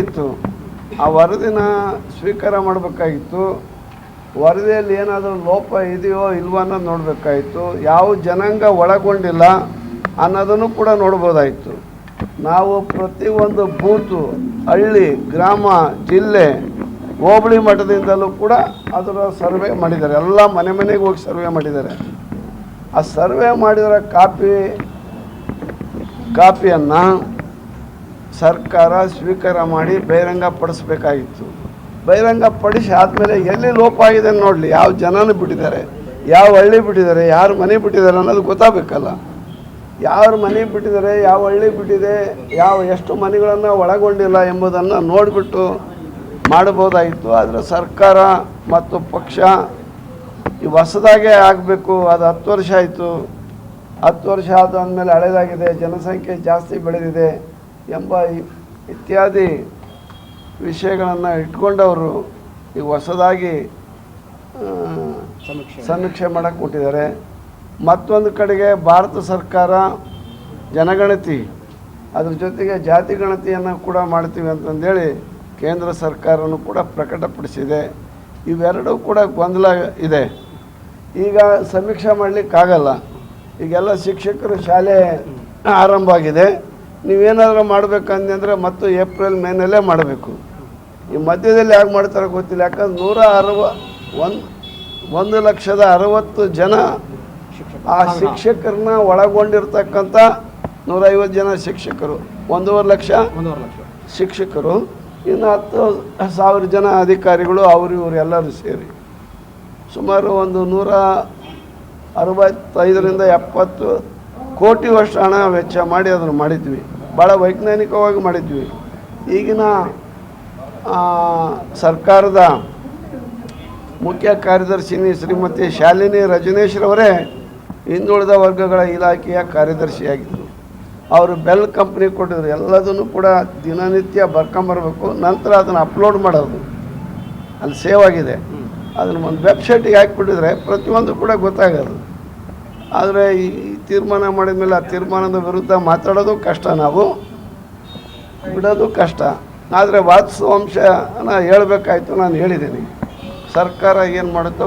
ಇತ್ತು ಆ ವರದಿನ ಸ್ವೀಕಾರ ಮಾಡಬೇಕಾಗಿತ್ತು. ವರದಿಯಲ್ಲಿ ಏನಾದರೂ ಲೋಪ ಇದೆಯೋ ಇಲ್ವೋ ಅನ್ನೋದು ನೋಡಬೇಕಾಯಿತು. ಯಾವ ಜನಾಂಗ ಒಳಗೊಂಡಿಲ್ಲ ಅನ್ನೋದನ್ನು ಕೂಡ ನೋಡ್ಬೋದಾಯಿತು. ನಾವು ಪ್ರತಿಯೊಂದು ಬೂತು, ಹಳ್ಳಿ, ಗ್ರಾಮ, ಜಿಲ್ಲೆ, ಹೋಬಳಿ ಮಠದಿಂದಲೂ ಕೂಡ ಅದರ ಸರ್ವೆ ಮಾಡಿದ್ದಾರೆ. ಎಲ್ಲ ಮನೆ ಮನೆಗೆ ಹೋಗಿ ಸರ್ವೆ ಮಾಡಿದ್ದಾರೆ. ಆ ಸರ್ವೆ ಮಾಡಿರೋ ಕಾಪಿ, ಕಾಪಿಯನ್ನು ಸರ್ಕಾರ ಸ್ವೀಕಾರ ಮಾಡಿ ಬಹಿರಂಗ ಪಡಿಸ್ಬೇಕಾಗಿತ್ತು. ಬಹಿರಂಗ ಪಡಿಸಿ ಆದಮೇಲೆ ಎಲ್ಲಿ ಲೋಪ ಆಗಿದೆ ನೋಡಲಿ. ಯಾವ ಜನನೂ ಬಿಟ್ಟಿದ್ದಾರೆ. ಯಾವ ಹಳ್ಳಿ ಬಿಟ್ಟಿದ್ದಾರೆ. ಯಾರು ಮನೆ ಬಿಟ್ಟಿದ್ದಾರೆ ಅನ್ನೋದು ಗೊತ್ತಾಗಬೇಕಲ್ಲ. ಯಾರು ಮನೆ ಬಿಟ್ಟಿದ್ದಾರೆ, ಯಾವ ಹಳ್ಳಿ ಬಿಟ್ಟಿದೆ, ಯಾವ ಎಷ್ಟು ಮನೆಗಳನ್ನು ಒಳಗೊಂಡಿಲ್ಲ ಎಂಬುದನ್ನು ನೋಡಿಬಿಟ್ಟು ಮಾಡಬಹುದಾಗಿತ್ತು. ಆದರೆ ಸರ್ಕಾರ ಮತ್ತು ಪಕ್ಷ ಈ ಹೊಸದಾಗೆ ಆಗಬೇಕು. ಅದು ಹತ್ತು ವರ್ಷ ಆಯಿತು. ಹತ್ತು ವರ್ಷ ಆದಾದಮೇಲೆ ಹಳೇದಾಗಿದೆ. ಜನಸಂಖ್ಯೆ ಜಾಸ್ತಿ ಬೆಳೆದಿದೆ. ಎಂಬ ಇತ್ಯಾದಿ ವಿಷಯಗಳನ್ನು ಇಟ್ಕೊಂಡವರು ಈಗ ಹೊಸದಾಗಿ ಸಮೀಕ್ಷೆ ಮಾಡಕ್ಕೆ ಕೊಟ್ಟಿದ್ದಾರೆ. ಮತ್ತೊಂದು ಕಡೆಗೆ ಭಾರತ ಸರ್ಕಾರ ಜನಗಣತಿ ಅದ್ರ ಜೊತೆಗೆ ಜಾತಿ ಗಣತಿಯನ್ನು ಕೂಡ ಮಾಡ್ತೀವಿ ಅಂತಂದೇಳಿ ಕೇಂದ್ರ ಸರ್ಕಾರನೂ ಕೂಡ ಪ್ರಕಟಪಡಿಸಿದೆ. ಇವೆರಡೂ ಕೂಡ ಗೊಂದಲ ಇದೆ. ಈಗ ಸಮೀಕ್ಷೆ ಮಾಡಲಿಕ್ಕಾಗಲ್ಲ. ಈಗೆಲ್ಲ ಶಿಕ್ಷಕರು ಶಾಲೆ ಆರಂಭ ಆಗಿದೆ. ನೀವೇನಾದರೂ ಮಾಡಬೇಕಂದ್ರೆ ಮತ್ತು ಏಪ್ರಿಲ್ ಮೇನಲ್ಲೇ ಮಾಡಬೇಕು. ಈ ಮಧ್ಯದಲ್ಲಿ ಯಾಕೆ ಮಾಡ್ತಾರೋ ಗೊತ್ತಿಲ್ಲ ಯಾಕಂದ್ರೆ ನೂರ ಅರವ ಒಂದು ಒಂದು ಲಕ್ಷದ ಅರವತ್ತು ಜನ ಆ ಶಿಕ್ಷಕರನ್ನ ಒಳಗೊಂಡಿರ್ತಕ್ಕಂಥ ನೂರೈವತ್ತು ಜನ ಶಿಕ್ಷಕರು ಒಂದೂವರೆ ಲಕ್ಷ ಒಂದೂವರೆ ಲಕ್ಷ. ಶಿಕ್ಷಕರು ಇನ್ನು ಹತ್ತು ಸಾವಿರ ಜನ ಅಧಿಕಾರಿಗಳು ಅವರು ಇವರು ಎಲ್ಲರೂ ಸೇರಿ. ಸುಮಾರು ಒಂದು ನೂರ ಅರವತ್ತೈದರಿಂದ ಎಪ್ಪತ್ತು ಕೋಟಿ ವರ್ಷ ಹಣ ವೆಚ್ಚ ಮಾಡಿ ಅದನ್ನು ಮಾಡಿದ್ವಿ. ಭಾಳ ವೈಜ್ಞಾನಿಕವಾಗಿ ಮಾಡಿದ್ವಿ. ಈಗಿನ ಸರ್ಕಾರದ ಮುಖ್ಯ ಕಾರ್ಯದರ್ಶಿನಿ ಶ್ರೀಮತಿ ಶಾಲಿನಿ ರಜನೀಶ್ರವರೇ ಹಿಂದುಳಿದ ವರ್ಗಗಳ ಇಲಾಖೆಯ ಕಾರ್ಯದರ್ಶಿಯಾಗಿದ್ದರು. ಅವರು ಬೆಲ್ ಕಂಪ್ನಿ ಕೊಟ್ಟಿದ್ರು. ಎಲ್ಲದನ್ನು ಕೂಡ ದಿನನಿತ್ಯ ಬರ್ಕೊಂಬರ್ಬೇಕು ನಂತರ ಅದನ್ನು ಅಪ್ಲೋಡ್ ಮಾಡೋದು. ಅಲ್ಲಿ ಸೇವ್ ಆಗಿದೆ. ಅದನ್ನು ಒಂದು ವೆಬ್ಸೈಟಿಗೆ ಹಾಕಿಬಿಟ್ಟಿದ್ರೆ ಪ್ರತಿಯೊಂದು ಕೂಡ ಗೊತ್ತಾಗೋದು. ಆದರೆ ಈ ತೀರ್ಮಾನ ಮಾಡಿದ ಮೇಲೆ ಆ ತೀರ್ಮಾನದ ವಿರುದ್ಧ ಮಾತಾಡೋದು ಕಷ್ಟ ನಾವು. ಬಿಡೋದು ಕಷ್ಟ. ಆದರೆ ವಾಸ್ತವಾಂಶನ ಹೇಳಬೇಕಾಯ್ತು, ನಾನು ಹೇಳಿದ್ದೀನಿ. ಸರ್ಕಾರ ಏನು ಮಾಡುತ್ತೋ